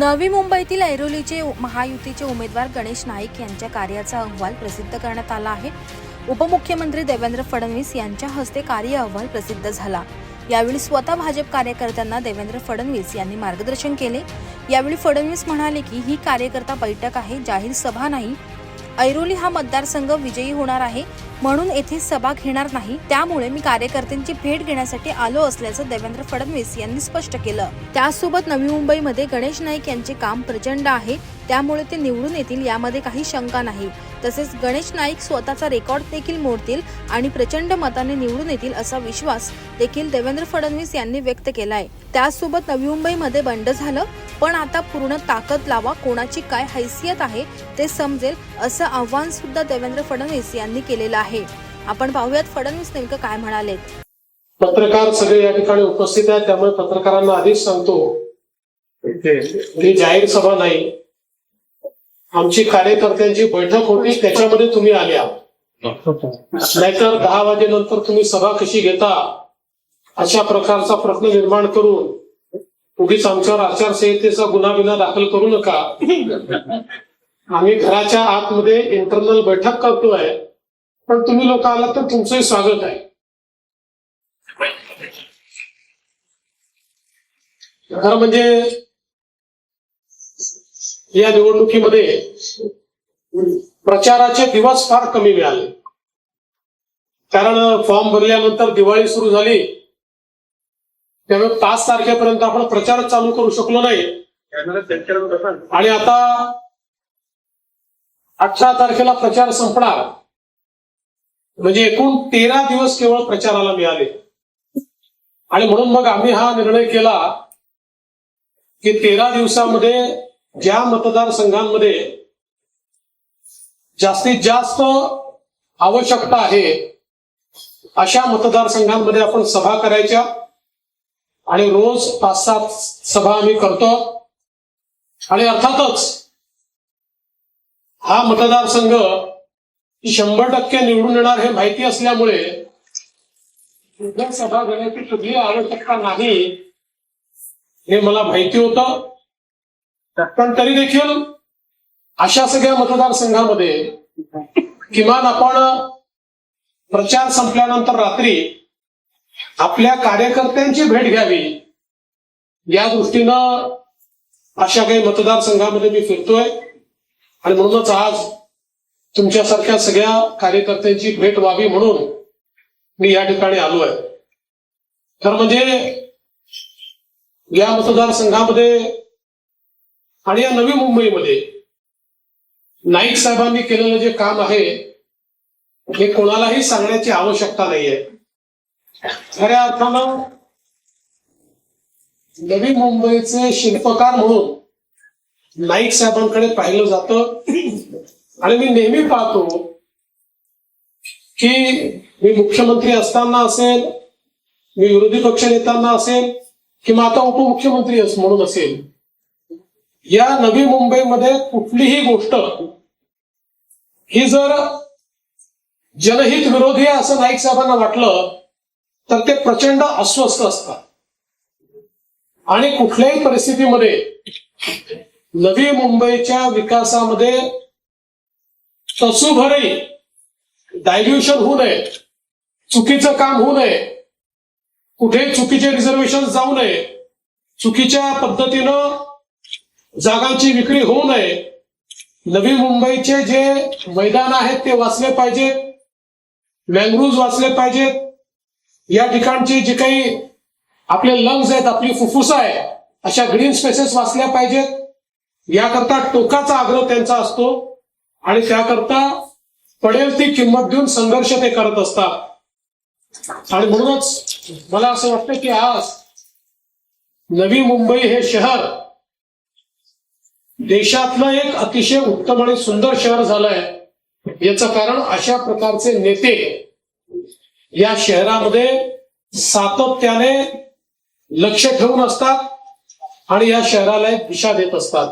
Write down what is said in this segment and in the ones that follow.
नवी मुंबईतील ऐरोलीचे महायुतीचे उमेदवार गणेश नाईक यांच्या कार्याचा अहवाल प्रसिद्ध करण्यात आला आहे. उपमुख्यमंत्री देवेंद्र फडणवीस यांच्या हस्ते कार्य अहवाल प्रसिद्ध झाला. यावेळी स्वतः भाजप कार्यकर्त्यांना देवेंद्र फडणवीस यांनी मार्गदर्शन केले. यावेळी फडणवीस म्हणाले की ही कार्यकर्ता बैठक आहे जाहीर सभा नाही. ऐरोली हा मतदारसंघ विजयी होणार आहे. म्हणून येथे सभा घेणार नाही. त्यामुळे मी कार्यकर्त्यांची भेट घेण्यासाठी आलो असल्याचं देवेंद्र फडणवीस यांनी स्पष्ट केलं. त्यासोबत नवी मुंबईमध्ये गणेश नाईक यांचे काम प्रचंड आहे. त्यामुळे ते निवडून येतील यामध्ये काही शंका नाही. तसेच गणेश नाईक स्वतःचा रेकॉर्ड देखील मोडतील आणि प्रचंड मताने निवडून येतील असा विश्वास देखील देवेंद्र फडणवीस यांनी व्यक्त केलाय. त्यासोबत नवी मुंबईमध्ये बंड झालं पण आता पूर्ण ताकद लावा कोणाची काय हैसियत आहे ते समजेल असं आव्हान सुद्धा देवेंद्र फडणवीस यांनी केलेलं आहे. आपण पाहूयात फडणवीस नेमकं काय म्हणाले. पत्रकार सगळे या ठिकाणी उपस्थित आहेत त्यामुळे पत्रकारांना आधीच सांगतो जाहीर सभा नाही आमची कार्यकर्त्यांची बैठक होती त्याच्यामध्ये तुम्ही आल्या नाहीतर दहा वाजेनंतर तुम्ही सभा कशी घेता अशा प्रकारचा प्रश्न निर्माण करून उगीच आमच्यावर आचारसंहितेचा गुन्हा बिना दाखल करू नका. आम्ही घराच्या आतमध्ये इंटरनल बैठक करतोय पण तुम्ही लोक आलात तर तुमचंही स्वागत आहे. खरं म्हणजे या निवडणुकीमध्ये प्रचाराचे दिवस फार कमी मिळाले. कारण फॉर्म भरल्यानंतर दिवाळी सुरू झाली. त्यामुळे पाच तारखेपर्यंत आपण प्रचार चालू करू शकलो नाही. आणि आता अठरा तारखेला प्रचार संपणार. म्हणजे एकूण तेरा दिवस केवळ प्रचाराला मिळाले. आणि म्हणून मग आम्ही हा निर्णय केला की तेरा दिवसामध्ये ज्या मतदारसंघांमध्ये जास्तीत जास्त आवश्यकता आहे अशा मतदारसंघांमध्ये आपण सभा करायच्या आणि रोज पाच सात सभा आम्ही करतो. आणि अर्थातच हा मतदारसंघ शंभर टक्के निवडून येणार हे माहिती असल्यामुळे सभा घेण्याची कुठली आवश्यकता नाही हे मला माहिती होतं. पण तरी देखील अशा सगळ्या मतदारसंघामध्ये किमान आपण प्रचार संपल्यानंतर रात्री आपल्या कार्यकर्त्यांची भेट घ्यावी या दृष्टीनं अशा काही मतदारसंघामध्ये मी फिरतोय. आणि म्हणूनच आज तुमच्यासारख्या सगळ्या कार्यकर्त्यांची भेट व्हावी म्हणून मी या ठिकाणी आलोय. तर म्हणजे या मतदारसंघामध्ये आणि या नवी मुंबईमध्ये नाईक साहेबांनी केलेलं जे काम आहे हे कोणालाही सांगण्याची आवश्यकता नाहीये. खऱ्या अर्थानं नवी मुंबईचे शिल्पकार म्हणून नाईक साहेबांकडे पाहिलं जातं. आणि मी नेहमी पाहतो की मी मुख्यमंत्री असताना असेल मी विरोधी पक्ष नेत्यांना असेल किंवा आता उपमुख्यमंत्री म्हणून असेल या नवी मुंबईमध्ये कुठलीही गोष्ट ही जर जनहित विरोधी असं नाईक साहेबांना वाटलं तर ते प्रचंड अस्वस्थ असतात. आणि कुठल्याही परिस्थितीमध्ये नवी मुंबईच्या विकासामध्ये तसूभरही डायल्युशन होऊ नये चुकीचं काम होऊ नये कुठे चुकीचे रिझर्वेशन जाऊ नये चुकीच्या पद्धतीनं जागांची विक्री होऊ नये. नवी मुंबईचे जे मैदान आहेत ते वाचले पाहिजेत मँग्रूज वाचले पाहिजेत या ठिकाणचे जे काही आपले लंग्स आहेत आपली फुफ्फुस आहे अशा ग्रीन स्पेसेस वाचल्या पाहिजेत. याकरता टोकाचा आग्रह त्यांचा असतो आणि त्याकरता पडेल ती किंमत देऊन संघर्ष ते करत असतात. आणि म्हणूनच मला असं वाटतं की आज नवी मुंबई हे शहर देशातलं एक अतिशय उत्तम आणि सुंदर शहर झालंय. याचं कारण अशा प्रकारचे नेते या शहरामध्ये सातत्याने लक्ष ठेवून असतात आणि या शहराला एक दिशा देत असतात.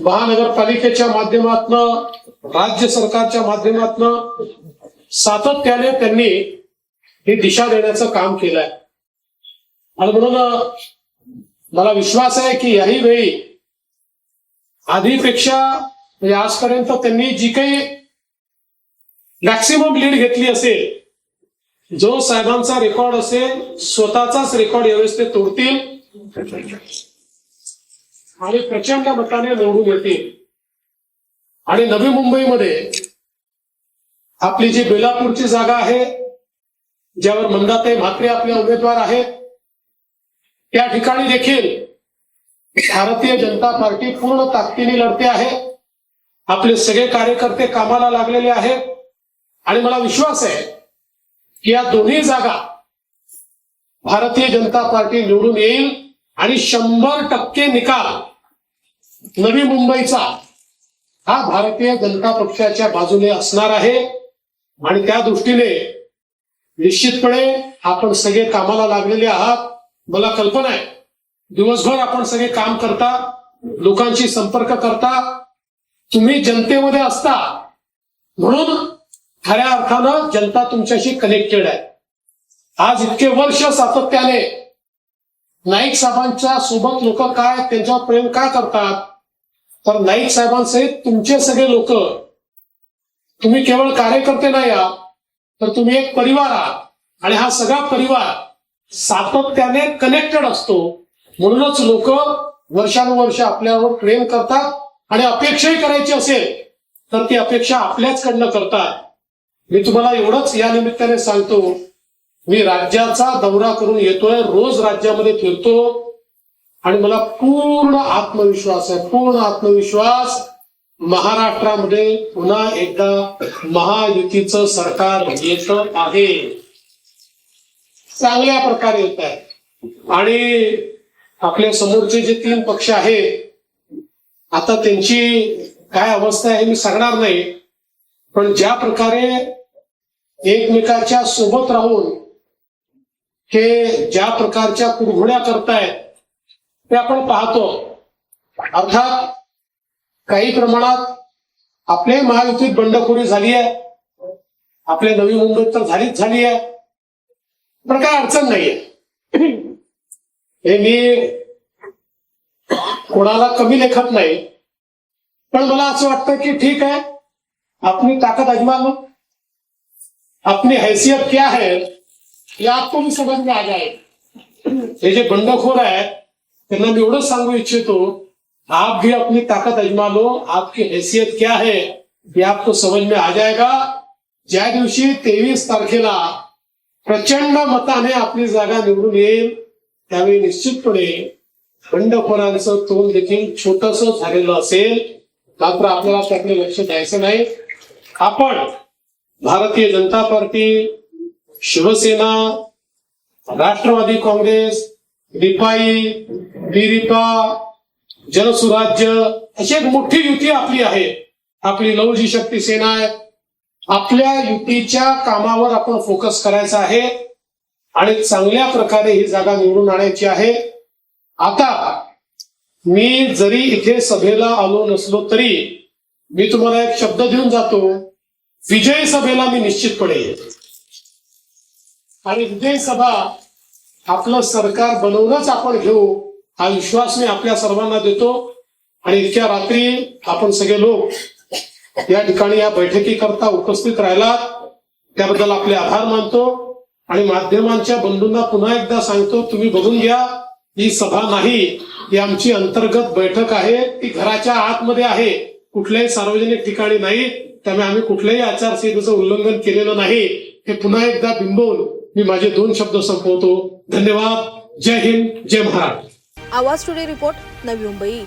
महानगरपालिकेच्या माध्यमातनं राज्य सरकारच्या माध्यमातनं सातत्याने त्यांनी ही दिशा देण्याचं काम केलंय. आणि म्हणून मला विश्वास आहे की याही वेळी आधीपेक्षा म्हणजे आजपर्यंत त्यांनी जी काही मॅक्सिमम लीड घेतली असेल जो साहेबांचा रेकॉर्ड असेल स्वतःचाच रेकॉर्ड यावेळेस ते तोडतील. आणि प्रचंड मताने निवडून येतील. आणि नवी मुंबईमध्ये आपली जी बेलापूरची जागा आहे ज्यावर मंदाताई म्हात्रे आपले उमेदवार आहेत त्या ठिकाणी देखील भारतीय जनता पार्टी पूर्ण ताकदीने लढते आहे. आपले सगळे कार्यकर्ते कामाला लागलेले आहेत आणि मला विश्वास आहे की या दोन्ही जागा भारतीय जनता पार्टी निवडून येईल आणि शंभर टक्के निकाल नवी मुंबईचा हा भारतीय जनता पक्षाच्या बाजूने असणार आहे. आणि त्या दृष्टीने निश्चितपणे आपण सगळे कामाला लागलेले आहात. मला कल्पना आहे दिवसभर आपण सगळे काम करता लोकांशी संपर्क करता तुम्ही जनतेमध्ये असता म्हणून खऱ्या अर्थानं जनता तुमच्याशी कनेक्टेड आहे. आज इतके वर्ष सातत्याने नाईक साहेबांच्या सोबत लोक काय त्यांच्यावर प्रेम का करतात? तर नाईक साहेबांसहित तुमचे सगळे लोक तुम्ही केवळ कार्यकर्ते नाही आहात तर तुम्ही एक परिवार आहात. आणि हा सगळा परिवार सातत्याने कनेक्टेड असतो. म्हणूनच लोक वर्षानुवर्ष आपल्यावर प्रेम करतात आणि अपेक्षाही करायची असेल तर ती अपेक्षा आपल्याचकडनं करतात. मी तुम्हाला एवढंच या निमित्ताने सांगतो मी राज्याचा दौरा करून येतोय रोज राज्यामध्ये फिरतो आणि मला पूर्ण आत्मविश्वास आहे पूर्ण आत्मविश्वास महाराष्ट्रामध्ये पुन्हा एकदा महायुतीचं सरकार येत आहे. चांगल्या प्रकारे येत आहे. आणि आपल्या समोरचे जे तीन पक्ष आहेत आता त्यांची काय अवस्था आहे मी सांगणार नाही. पण ज्या प्रकारे एकमेकाच्या सोबत राहून हे ज्या प्रकारच्या कुरघोड्या करतायत ते आपण पाहतो. अर्थात काही प्रमाणात आपल्या महायुतीत बंडखोरी झाली आहे. आपल्या नवी मुंबईत तर झालीच झाली आहे. पण काय अडचण नाहीये. हे मी कोणाला कमी लेखत नाही पण मला असं वाटतं की ठीक है अपनी ताकत अजमा लो हो. अपनी हैसियत क्या है या आपको भी समझ में आ जाए हे जे बंडखोर आहेत त्यांना मी एवढंच सांगू इच्छितो आप भी अपनी ताकत अजमा लो हो, आपकी हैसियत क्या है ये आपको समझ में आ जाएगा ज्या दिवशी तेवीस तारखेला प्रचंड मताने आपली जागा निवडून येईल त्यावेळी निश्चितपणे बंडखोरांचं तोंड देखील छोटस झालेलं असेल. मात्र आपल्याला त्याकडे लक्ष द्यायचं नाही. आपण भारतीय जनता पार्टी शिवसेना राष्ट्रवादी काँग्रेस रिपाई बिरिपा जनसुराज्य अशी एक मोठी युती आपली आहे. आपली लवजी शक्ती सेना आहे. आपल्या युतीच्या कामावर आपण फोकस करायचा आहे. आणि चांगल्या प्रकारे ही जागा निवडून आणायची आहे. आता मी जरी इथे सभेला आलो नसलो तरी मी तुम्हाला एक शब्द देऊन जातो. विजय सभेला मी निश्चितपणे आणि विजय सभा आपलं सरकार बनवूनच आपण घेऊ हा विश्वास मी आपल्या सर्वांना देतो. आणि इतक्या रात्री आपण सगळे लोक या ठिकाणी या बैठकीकरता उपस्थित राहिलात. त्याबद्दल आपले आभार मानतो. आणि माध्यमांच्या बंधूंना पुन्हा एकदा सांगतो तुम्ही बघून घ्या ही सभा नाही ही आमची अंतर्गत बैठक आहे ती घराच्या आतमध्ये आहे कुठल्याही सार्वजनिक ठिकाणी नाही त्यामुळे आम्ही कुठल्याही आचारसंहितेचं उल्लंघन केलेलं नाही. हे पुन्हा एकदा बिंबवून मी माझे दोन शब्द संपवतो. धन्यवाद. जय हिंद जय महाराष्ट्र. आवाज टुडे रिपोर्ट नवी मुंबई.